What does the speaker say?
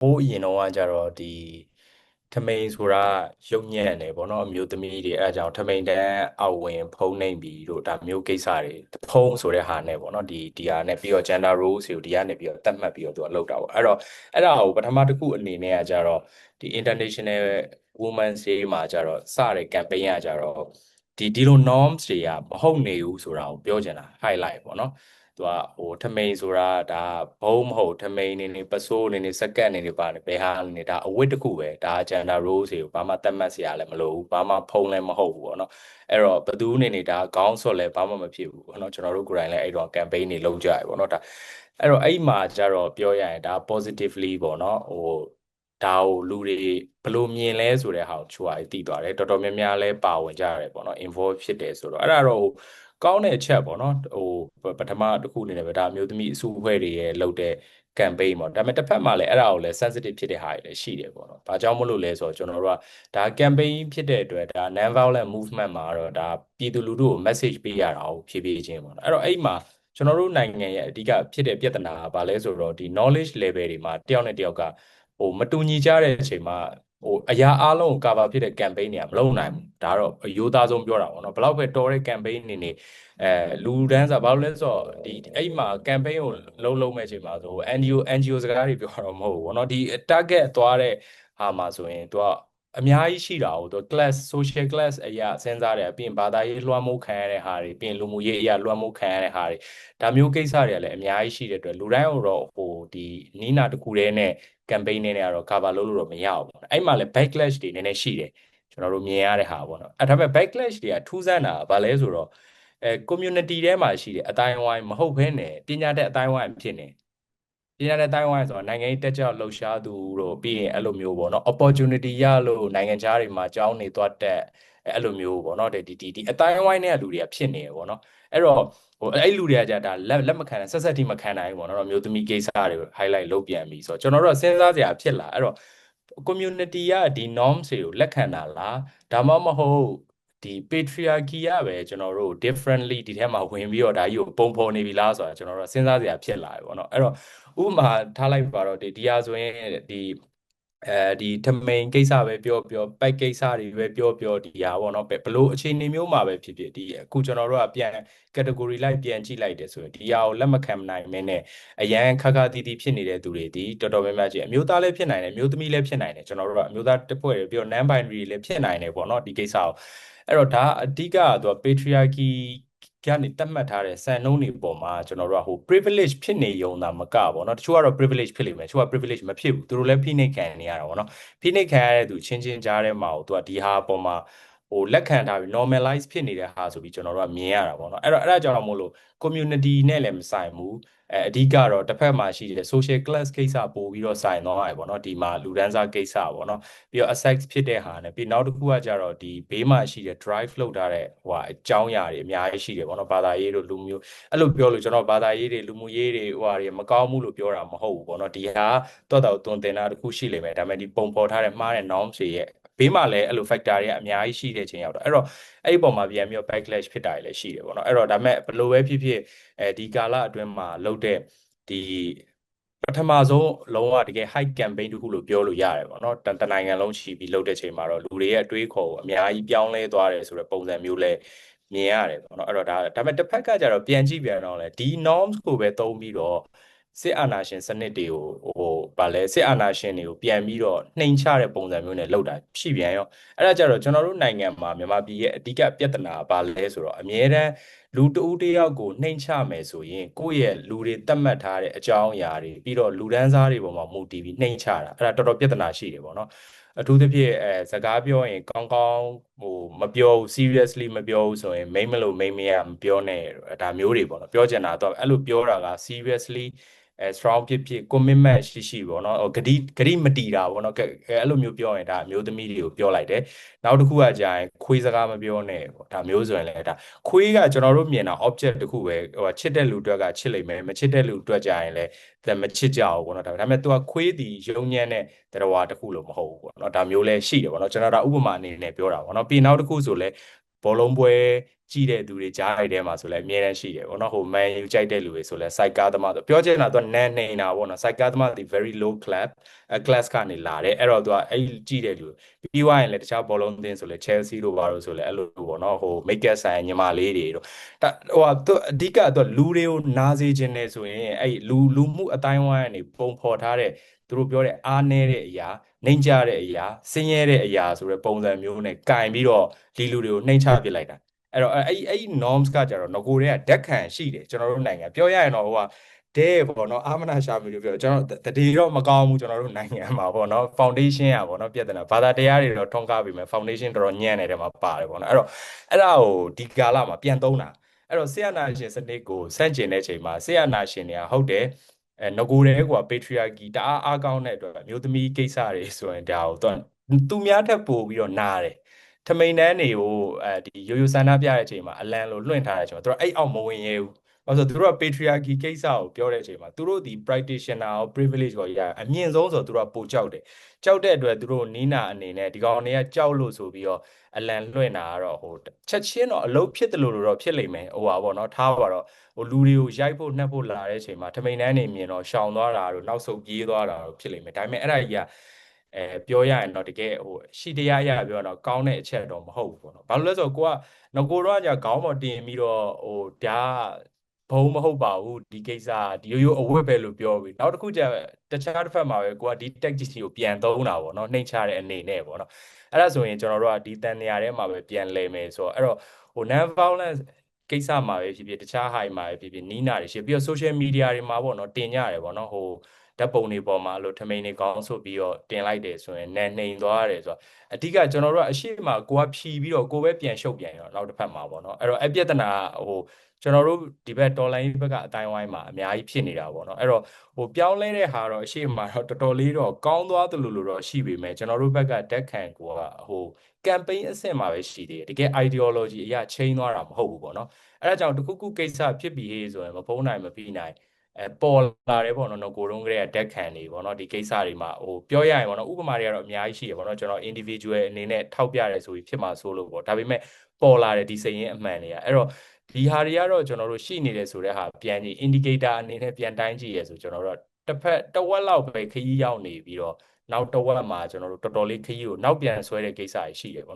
ဟိုးအရင်တော့ကကြတော့ဒီထမိန်ဆိုတာရုပ်ညံ့တယ်ပေါ့နော်အမျိုးသမီးတွေအဲအကြောင်းထမိန်တန်းအောက်ဝင်ဖုံးနှိမ့်ပြီးတို့ဒါမျိုးကိစ္စတွေဖုံးဆိုတဲ့ဟာနဲ့ပေါ့နော်ဒီဒီဟာနဲ့ပြီးတော့ gender roles ကိုဒီကနေပြီးတော့တတ်မှတ်ပြီးတော့သူကလောက်တာပေါ့အဲ့တော့အဲ့ဒါကိုပထမတစ်ခုအနေနဲ့ကကြတော့ဒီ international women's day မှာကြတော့စတဲ့ campaign ကကြတော့ဒီဒီလို norms တွေကမဟုတ်နေဘူးဆိုတာကိုပြောချင်တာ highlight ပေါ့နော် သူကဟိုထမိန်ဆိုတာဒါဘုံမဟုတ်ထမိန်နေနေပစိုးနေနေစက္ကန့်နေနေပါနေဘယ်ဟာနေဒါအဝတ်တစ်ခုပဲဒါ gender roles တွေကိုဘာမှသတ်မှတ်စရာလည်းမလိုဘူးဘာမှဖုံးလည်းမဟုတ်ဘူးပေါ့နော်အဲ့တော့ဘသူနေနေဒါခေါင်းဆော့လည်းဘာမှမဖြစ်ဘူးပေါ့နော်ကျွန်တော်တို့ကိုယ်တိုင်လည်းအဲ့တော့ campaign တွေလုပ်ကြရပေါ့နော်ဒါအဲ့တော့အဲ့မှာကျတော့ပြောရရင်ဒါ positively ပေါ့နော်ဟိုဒါကိုလူတွေဘယ်လိုမြင်လဲဆိုတဲ့ဟာကိုချွာတည်သွားတယ်တော်တော်များများလဲပါဝင်ကြရတယ်ပေါ့နော် involve ဖြစ်တယ်ဆိုတော့အဲ့ဒါတော့ ကောင်းတဲ့အချက်ပေါ့နော်ဟိုပထမတစ်ခုအနေနဲ့ပဲဒါမျိုးသမီးအစုအဖွဲ့တွေရဲ့လုပ်တဲ့ campaign ပေါ့ဒါပေမဲ့တစ်ဖက်မှာလည်းအဲ့ဒါကိုလည်း sensitive ဖြစ်တဲ့ဟာတွေလည်းရှိတယ်ပေါ့နော်။ဘာကြောင့်မလို့လဲဆိုတော့ကျွန်တော်တို့ကဒါ campaign ဖြစ်တဲ့အတွက်ဒါ non violent movement မှာတော့ဒါပြည်သူလူထုကို message ပေးရတာကိုဖြည်းဖြည်းချင်းပေါ့နော်။အဲ့တော့အဲ့မှာကျွန်တော်တို့နိုင်ငံရဲ့အဓိကဖြစ်တဲ့ပြဿနာကဘာလဲဆိုတော့ဒီ knowledge level တွေမှာတယောက်နဲ့တယောက်ကဟိုမတူညီကြတဲ့အချိန်မှာ ဟိုအရာအလုံးကို cover ဖြစ်တဲ့ campaign တွေကမလုပ်နိုင်ဘူးဒါတော့အယိုးသားဆုံးပြောတာပေါ့နော်ဘလောက်ပဲတော်တဲ့ campaign နေနေအဲလူတန်းစားဘာလို့လဲဆိုတော့ဒီအဲ့မှာ campaign ကိုလုံးလုံးမဲ့ချိန်မှာဆို NGO NGO စကားတွေပြောတော့မဟုတ်ဘူးပေါ့နော်ဒီ target သွားတဲ့ဟာမှာဆိုရင်သူက အများကြီးရှိတာဟုတ်သူ class social class အရာစဉ်းစားတယ်ပြီးရင်ဘာသာရေးလွှမ်းမိုးခံရတဲ့ဟာတွေပြီးရင်လူမှုရေးအရာလွှမ်းမိုးခံရတဲ့ဟာတွေဒါမျိုးကိစ္စတွေကလည်းအများကြီးရှိတဲ့အတွက်လူတိုင်းတော့ဟိုဒီနီးနာတစ်ခုတည်းနဲ့ campaign နဲ့ကတော့ cover လုပ်လို့တော့မရဘူးပေါ့အဲ့မှာလည်း backlash တွေနည်းနည်းရှိတယ်ကျွန်တော်တို့မြင်ရတဲ့ဟာပေါ့နော်အဲ့ဒါပေမဲ့ backlash တွေကထူးဆန်းတာကဘာလဲဆိုတော့အဲ community ထဲမှာရှိတဲ့အတိုင်းဝိုင်းမဟုတ်ဘဲနဲ့ပညာတဲ့အတိုင်းဝိုင်းဖြစ်နေ ပညာတဲ့အတိုင်းဝိုင်းဆိုတော့နိုင်ငံရေးတက်ကြွလှုပ်ရှားသူတို့ပြီးရင်အဲ့လိုမျိုးပေါ့နော် opportunity ရလို့နိုင်ငံခြားတွေမှာကြောင်းနေသွားတက်အဲ့လိုမျိုးပေါ့နော်ဒီဒီဒီအတိုင်းဝိုင်းနဲ့လူတွေကဖြစ်နေရပေါ့နော်အဲ့တော့ဟိုအဲ့လူတွေကじゃဒါလက်လက်မခံဆက်ဆက်တိမခံနိုင်ဘူးပေါ့နော်မျိုးသမီးကိစ္စတွေ highlight လုပ်ပြန်ပြီဆိုတော့ကျွန်တော်တို့စဉ်းစားစရာဖြစ်လာအဲ့တော့ community ကဒီ norms တွေကိုလက်ခံတာလားဒါမှမဟုတ်ဒီ patriarchy ကပဲကျွန်တော်တို့ differently ဒီထဲမှာဝင်ပြီးတော့ဒါကြီးကိုပုံဖော်နေပြီလားဆိုတာကျွန်တော်တို့စဉ်းစားစရာဖြစ်လာပြီပေါ့နော်အဲ့တော့ ဥပမာထားလိုက်ပါတော့ဒီဒီဟာဆိုရင်ဒီအဲဒီထမိန်ကိစ္စပဲပြောပြောပိုက်ကိစ္စတွေပဲပြောပြောဒီဟာပေါ့နော်ဘလို့အခြေအနေမျိုးမှာပဲဖြစ်ဖြစ်ဒီအခုကျွန်တော်တို့ကပြန် category လိုက်ပြန်ကြည့်လိုက်တယ်ဆိုရင်ဒီဟာကိုလက်မခံနိုင်မင်းနဲ့အရန်ခါခါတီးတီးဖြစ်နေတဲ့သူတွေဒီတော်တော်များများကြီးအမျိုးသားလည်းဖြစ်နိုင်တယ်မျိုးသမီးလည်းဖြစ်နိုင်တယ်ကျွန်တော်တို့ကအမျိုးသားတစ်ဖွဲ့တွေပြော non binary လည်းဖြစ်နိုင်တယ်ပေါ့နော်ဒီကိစ္စကိုအဲ့တော့ဒါအဓိကကသူက patriarchy ကနေတတ်မှတ်ထားတဲ့စံနှုန်းတွေပေါ်မှာကျွန်တော်တို့ကဟို privilege ဖြစ်နေုံသာမကပေါ့နော်တချို့ကတော့ privilege ဖြစ်လိမ့်မယ်တချို့က privilege မဖြစ်ဘူးသူတို့လည်းဖိနှိပ်ခံနေရတာပေါ့နော်ဖိနှိပ်ခံရတဲ့သူချင်းချင်းကြားထဲမှာဟိုသူကဒီဟာပေါ်မှာ ဟိုလက်ခံထားပြီး normalize ဖြစ်နေတဲ့ဟာဆိုပြီးကျွန်တော်တို့ကမြင်ရတာပေါ့နော်အဲ့တော့အဲ့ဒါကြောင့်မို့လို့ community နဲ့လည်းမဆိုင်ဘူးအဲအဓိကတော့တစ်ဖက်မှာရှိတဲ့ social class ကိစ္စပို့ပြီးတော့ဆိုင်သွားတယ်ပေါ့နော်ဒီမှာလူဒန်းစားကိစ္စပေါ့နော်ပြီးတော့ asset ဖြစ်တဲ့ဟာနဲ့ပြီးနောက်တစ်ခုကကြတော့ဒီဘေးမှာရှိတဲ့ drive လုပ်ထားတဲ့ဟိုအကြောင်းအရာတွေအများကြီးရှိတယ်ပေါ့နော်ဘာသာရေးတို့လူမျိုးအဲ့လိုပြောလို့ကျွန်တော်ဘာသာရေးတွေလူမှုရေးတွေဟိုဟာတွေမကောင်းဘူးလို့ပြောတာမဟုတ်ဘူးပေါ့နော်ဒီဟာတော့တော့တွင်တင်တာတစ်ခုရှိလိမ့်မယ်ဒါပေမဲ့ဒီပုံပေါ်ထားတဲ့မှားတဲ့ norms တွေရဲ့ ဘေးမှာလည်းအဲ့လို factor တွေကအများကြီးရှိတဲ့ချိန်ရောက်တော့အဲ့တော့အဲ့ဒီပုံမှာပြန်ပြီးတော့ backlash ဖြစ်တာလည်းရှိတယ်ပေါ့နော်အဲ့တော့ဒါပေမဲ့ဘယ်လိုပဲဖြစ်ဖြစ်အဲဒီကာလအတွင်းမှာလုပ်တဲ့ဒီပထမဆုံးလုံးဝတကယ် high campaign တခုလို့ပြောလို့ရတယ်ပေါ့နော်တနိုင်ငံလုံးချီပြီးလုပ်တဲ့ချိန်မှာတော့လူတွေရဲ့အတွေးခေါ်အများကြီးပြောင်းလဲသွားတယ်ဆိုတဲ့ပုံစံမျိုးလဲမြင်ရတယ်ပေါ့နော်အဲ့တော့ဒါဒါပေမဲ့တစ်ဖက်ကကြတော့ပြန်ကြည့်ပြန်တော့လေဒီ norms ကိုပဲသုံးပြီးတော့ စစ်အာဏာရှင်စနစ်တွေကိုဟိုဗာလဲစစ်အာဏာရှင်တွေကိုပြန်ပြီးတော့နှိမ်ချတဲ့ပုံစံမျိုးနဲ့လုပ်တာရှိပြန်ရောအဲ့ဒါကြတော့ကျွန်တော်တို့နိုင်ငံမှာမြန်မာပြည်ရဲ့အဓိကပြဿနာဘာလဲဆိုတော့အမြဲတမ်းလူတဦးတယောက်ကိုနှိမ်ချမယ်ဆိုရင်ကိုယ့်ရဲ့လူတွေသတ်မှတ်ထားတဲ့အကြောင်းအရာတွေပြီးတော့လူဒန်းစားတွေပေါ်မှာမူတည်ပြီးနှိမ်ချတာအဲ့ဒါတော်တော်ပြဿနာရှိတယ်ပေါ့နော်အထူးသဖြင့်အဲစကားပြောရင်ကောင်းကောင်းဟိုမပြောဘူး seriously မပြောဘူးဆိုရင်မိမ့်မလို့မိမ့်မရမပြောနဲ့ဒါမျိုးတွေပေါ့နော်ပြောချင်တာတော့အဲ့လိုပြောတာက seriously အဲ strong ဖြစ်ဖြစ် commitment ရှိရှိပေါ့နော်ဂတိဂတိမတီတာပေါ့နော်အဲ့လိုမျိုးပြောရင်ဒါအမျိုးသမီးတွေကိုပြောလိုက်တယ်နောက်တစ်ခုကကြာရင်ခွေးစကားမပြောနဲ့ပေါ့ဒါမျိုးဆိုရင်လည်းဒါခွေးကကျွန်တော်တို့မြင်တာ object တစ်ခုပဲဟိုချစ်တဲ့လူအတွက်ကချစ်လိမ့်မယ်မချစ်တဲ့လူအတွက်ကြာရင်လည်းမချစ်ကြဘူးပေါ့နော်ဒါပေမဲ့ तू ကခွေးတီယုံညံ့တဲ့တရားဝါတစ်ခုလို့မဟုတ်ဘူးပေါ့နော်ဒါမျိုးလည်းရှိတယ်ပေါ့နော်ကျွန်တော်ဒါဥပမာအနေနဲ့ပြောတာပေါ့နော်ပြီးနောက်တစ်ခုဆိုလဲဘောလုံးပွဲ ကြည့်တဲ့သူတွေကြားရတဲ့မှာဆိုလည်းအများတန်းရှိတယ်ပေါ့နော်ဟို Man U ကြိုက်တဲ့လူတွေဆိုလည်း side ကားသမားဆိုပြောချင်တာသူကနန်းနေတာပေါ့နော် side ကားသမားဒီ very low class class ကနေလာတယ်အဲ့တော့သူကအဲ့ကြည့်တဲ့လူပြီးွားရင်လည်းတခြားဘောလုံးအသင်းဆိုလည်း Chelsea တို့ဘာလို့ဆိုလည်းအဲ့လိုပေါ့နော်ဟို make up ဆိုင်ညီမလေးတွေတို့ဟိုသူအဓိကတော့လူတွေကိုနားစေခြင်းနေဆိုရင်အဲ့လူလူမှုအတိုင်းဝိုင်းကနေပုံဖော်ထားတဲ့သူတို့ပြောတဲ့အားနည်းတဲ့အရာနှိမ့်ကြတဲ့အရာဆင်းရဲတဲ့အရာဆိုတဲ့ပုံစံမျိုးနဲ့ကင်ပြီးတော့ဒီလူတွေကိုနှိမ့်ချပစ်လိုက်တာ အဲ့တော့အဲ့အဲ့ norms ကကြတော့ငကိုတွေကဓာတ်ခံရှိတယ်ကျွန်တော်တို့နိုင်ငံပြောရရင်တော့ဟိုကတဲ့ပေါ့နော်အာမနာရှာမီလို့ပြောကျွန်တော်တတိတော့မကောင်းဘူးကျွန်တော်တို့နိုင်ငံမှာပေါ့နော် foundation อ่ะပေါ့နော်ပြဿနာဘာသာတရားတွေတော့ထွန်းကားပြီမယ် foundation တော်တော်ညံ့နေတဲ့မှာပါတယ်ပေါ့နော်အဲ့တော့အဲ့ဒါကိုဒီကာလမှာပြန်သုံးတာအဲ့တော့ဆေယနာရှင်စနစ်ကိုစန့်ကျင်တဲ့ချိန်မှာဆေယနာရှင်တွေကဟုတ်တယ်အဲငကိုတဲ့ကွာ patriarchy တအားအားကောင်းတဲ့အတွက်မျိုးသမီးကိစ္စတွေဆိုရင်ဒါကိုသူသူများထက်ပိုပြီးတော့နားတယ် ထမိန်တန်းတွေကိုအဲဒီရိုးရိုးဆန္ဒပြတဲ့အချိန်မှာအလံလိုလွှင့်ထားတဲ့အချိန်မှာသူတို့အဲ့အောက်မဝင်ရဘူးဘာလို့ဆိုသူတို့က patriarchy ကိစ္စကိုပြောတဲ့အချိန်မှာသူတို့ဒီ practitioner ကို privilege ကိုရအမြင့်ဆုံးဆိုသူတို့ကပိုကြောက်တယ်ကြောက်တဲ့အတွက်သူတို့နီးနာအနေနဲ့ဒီကောင်တွေကကြောက်လို့ဆိုပြီးတော့အလံလွှင့်တာကတော့ဟိုချက်ချင်းတော့အလုပ်ဖြစ်တယ်လို့တော့ဖြစ်လိမ့်မယ်ဟိုပါပေါ့နော်ထားပါတော့ဟိုလူတွေကိုရိုက်ဖို့နှက်ဖို့လာတဲ့အချိန်မှာထမိန်တန်းနေမြင်တော့ရှောင်သွားတာတို့နောက်ဆုတ်ပြေးသွားတာတို့ဖြစ်လိမ့်မယ်ဒါပေမဲ့အဲ့ဒါကြီးက အဲပြောရရင်တော့တကယ်ဟိုရှိတရားရပြောတော့ကောင်းတဲ့အချက်တော့မဟုတ်ဘူးပေါ့နော်ဘာလို့လဲဆိုတော့ကိုကငကိုတော့じゃခေါင်းပေါ်တင်ပြီးတော့ဟိုဒါဘုံမဟုတ်ပါဘူးဒီကိစ္စဒီရိုးရိုးအဝတ်ပဲလို့ပြောပြီးနောက်တစ်ခုကျတခြားတစ်ဖက်မှာပဲကိုကဒီ tactics ကိုပြန်သုံးတာပေါ့နော်နှိမ့်ချတဲ့အနေနဲ့ပေါ့နော်အဲ့ဒါဆိုရင်ကျွန်တော်တို့ကဒီတန်နေရာထဲမှာပဲပြန်လဲမယ်ဆိုတော့အဲ့တော့ဟို non violence ကိစ္စမှာပဲဖြစ်ဖြစ်တခြား high မှာပဲဖြစ်ဖြစ်နီးနာတွေရှိပြီးတော့ social media တွေမှာပေါ့နော်တင်ကြရတယ်ပေါ့နော်ဟို ဓာတ်ပုံတွေပေါ်မှာလို့ထမိန်တွေကောင်းဆိုပြီးတော့တင်လိုက်တယ်ဆိုရင်နန်နှိမ်သွားရတယ်ဆိုတော့အဓိကကျွန်တော်တို့ကအရှိမကိုကဖြီးပြီးတော့ကိုပဲပြန်ရှုပ်ပြန်ရောနောက်တစ်ဖက်မှာပေါ့နော်အဲ့တော့အပြဿနာဟိုကျွန်တော်တို့ဒီဘက်တော်လိုင်းဘက်ကအတိုင်းဝိုင်းမှာအများကြီးဖြစ်နေတာပေါ့နော်အဲ့တော့ဟိုပြောင်းလဲတဲ့ဟာတော့အရှိမတော့တော်တော်လေးတော့ကောင်းသွားသလိုလိုတော့ရှိပေမဲ့ကျွန်တော်တို့ဘက်ကတက်ခံကိုကဟို campaign အဆင့်မှာပဲရှိသေးတယ်တကယ် ideology အရာချိန်သွားတာမဟုတ်ဘူးပေါ့နော်အဲ့ဒါကြောင့်တခုခုကိစ္စဖြစ်ပြီးဟေးဆိုရင်မဖုံးနိုင်မပြီးနိုင် အဲပေါ်လာတယ်ပေါ့နော်ကိုတုံးကလေးကတက်ခံနေပေါ့နော်ဒီကိစ္စတွေမှာဟိုပြောရရင်ပေါ့နော်ဥပမာတွေကတော့အများကြီးရှိရပေါ့နော်ကျွန်တော် individual အနေနဲ့ထောက်ပြရဲဆိုပြီးဖြစ်မှာဆိုလို့ပေါ့ဒါပေမဲ့ပေါ်လာတယ်ဒီစိတ်ရင်းအမှန်တွေကအဲ့တော့ဒီဟာတွေကတော့ကျွန်တော်တို့ရှိနေတယ်ဆိုတဲ့ဟာပြန်ကြည့် indicator အနေနဲ့ပြန်တိုင်းကြည့်ရဲဆိုကျွန်တော်တို့တစ်ဖက်တစ်ဝက်လောက်ပဲခရီးရောက်နေပြီးတော့နောက်တစ်ဝက်မှာကျွန်တော်တို့တော်တော်လေးခရီးကိုနောက်ပြန်ဆွဲတဲ့ကိစ္စတွေရှိတယ်ပေါ့နော်